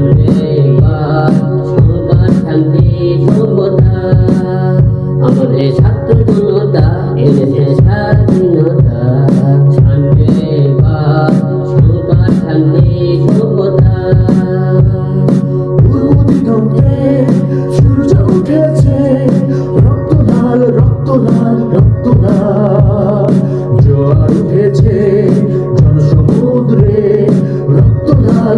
এনেছে স্বাধীনতা সামনে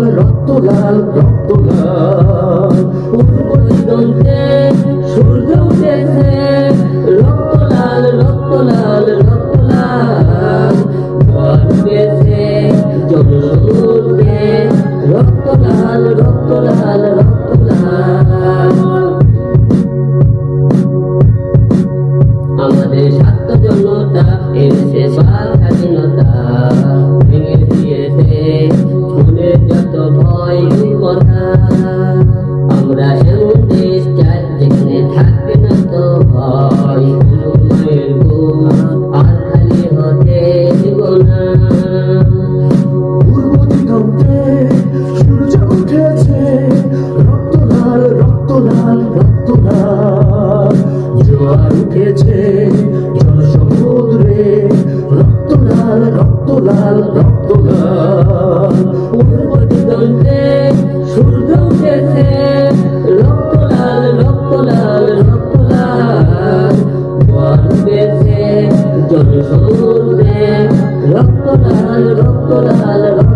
লাল রক্ত লাল রক্ত লাল। পূর্ব দিগন্তে সূর্য উঠেছে। রক্ত লাল রক্ত লাল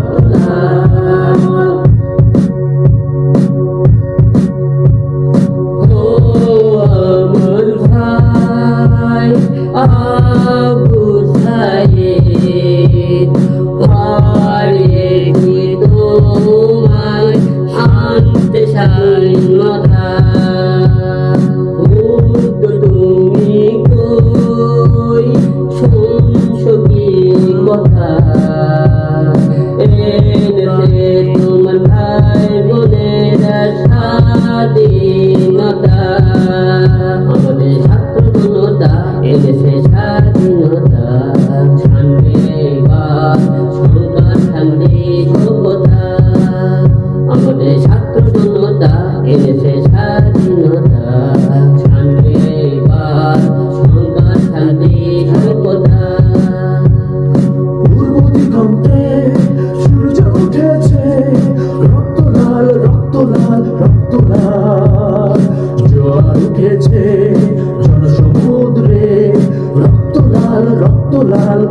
স্বাধীনতা শান্তি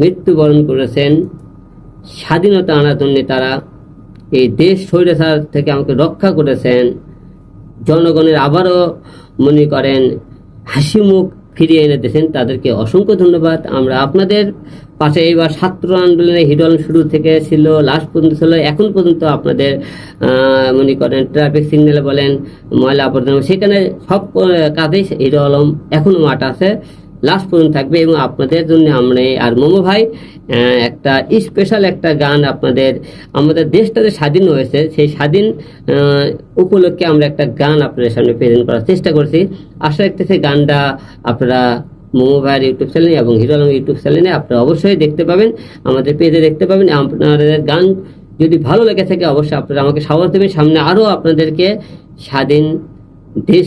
মৃত্যুবরণ করেছেন, স্বাধীনতা আনার জন্য তারা এই দেশ স্বৈরাচার থেকে আমাকে রক্ষা করেছেন। জনগণের আবারও মনে করেন, হাসি মুখ ফিরিয়ে এনে দিয়েছেন। তাদেরকে অসংখ্য ধন্যবাদ। আমরা আপনাদের পাশে এইবার ছাত্র আন্দোলনে হিরো আলম শুরু থেকে ছিল লাস্ট পর্যন্ত ছিল। এখন পর্যন্ত আপনাদের মনে করেন, ট্রাফিক সিগন্যালে বলেন, ময়লা আবর্জনা, সেখানে সব কাজেই হিরো আলম এখনও মাঠ আছে। লাস্ট পর্যন্ত থাকবে এবং আপনাদের জন্য আমরা আর মোমো ভাই একটা স্পেশাল একটা গান আপনাদের, আমাদের দেশটা যে স্বাধীন হয়েছে, সেই স্বাধীন উপলক্ষে আমরা একটা গান আপনাদের সামনে প্রেজেন্ট করার চেষ্টা করছি। আশা রাখতে সেই গানটা আপনারা মোমো ভাইয়ের ইউটিউব চ্যানেলে এবং হিরো আলম ইউটিউব চ্যানেলে আপনারা অবশ্যই দেখতে পাবেন, আমাদের পেজে দেখতে পাবেন। আপনাদের গান যদি ভালো লেগে থাকে, অবশ্যই আপনারা আমাকে সাহস দেবেন সামনে আরও আপনাদেরকে স্বাধীন দেশ